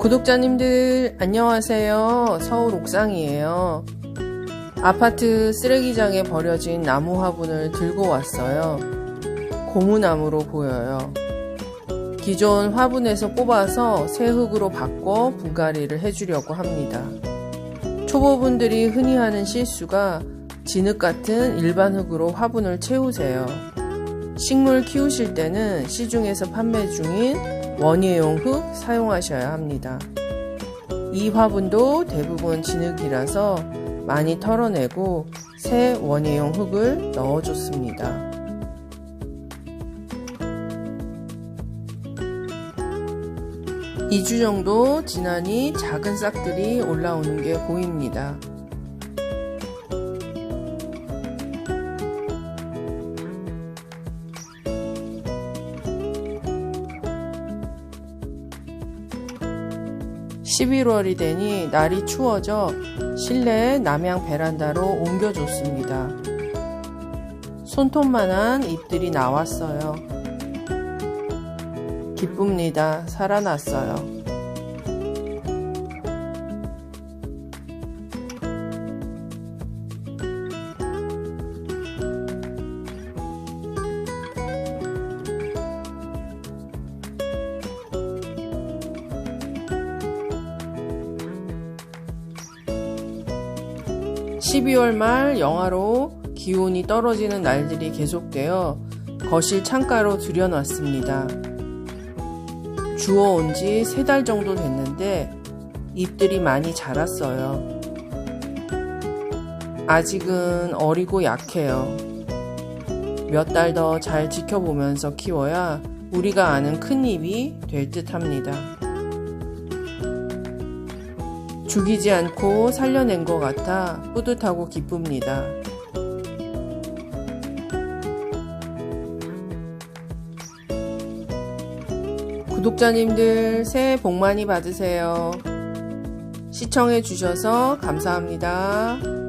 구독자님들 안녕하세요. 서울 옥상이에요. 아파트 쓰레기장에 버려진 나무 화분을 들고 왔어요. 고무나무로 보여요. 기존 화분에서 뽑아서 새 흙으로 바꿔 분갈이를 해주려고 합니다. 초보분들이 흔히 하는 실수가 진흙 같은 일반 흙으로 화분을 채우세요. 식물 키우실 때는 시중에서 판매 중인 원예용 흙 사용하셔야 합니다. 이 화분도 대부분 진흙이라서 많이 털어내고 새 원예용 흙을 넣어줬습니다. 이주 정도 지나니 작은 싹들이 올라오는 게 보입니다. 11월이 되니 날이 추워져 실내 남양 베란다로 옮겨줬습니다. 손톱만한 잎들이 나왔어요. 기쁩니다. 살아났어요. 12월 말 영하로 기온이 떨어지는 날들이 계속되어 거실 창가로 들여놨습니다. 주워온 지 세 달 정도 됐는데 잎들이 많이 자랐어요. 아직은 어리고 약해요. 몇 달 더 잘 지켜보면서 키워야 우리가 아는 큰 잎이 될 듯 합니다. 죽이지 않고 살려낸 것 같아 뿌듯하고 기쁩니다. 구독자님들 새해 복 많이 받으세요. 시청해 주셔서 감사합니다.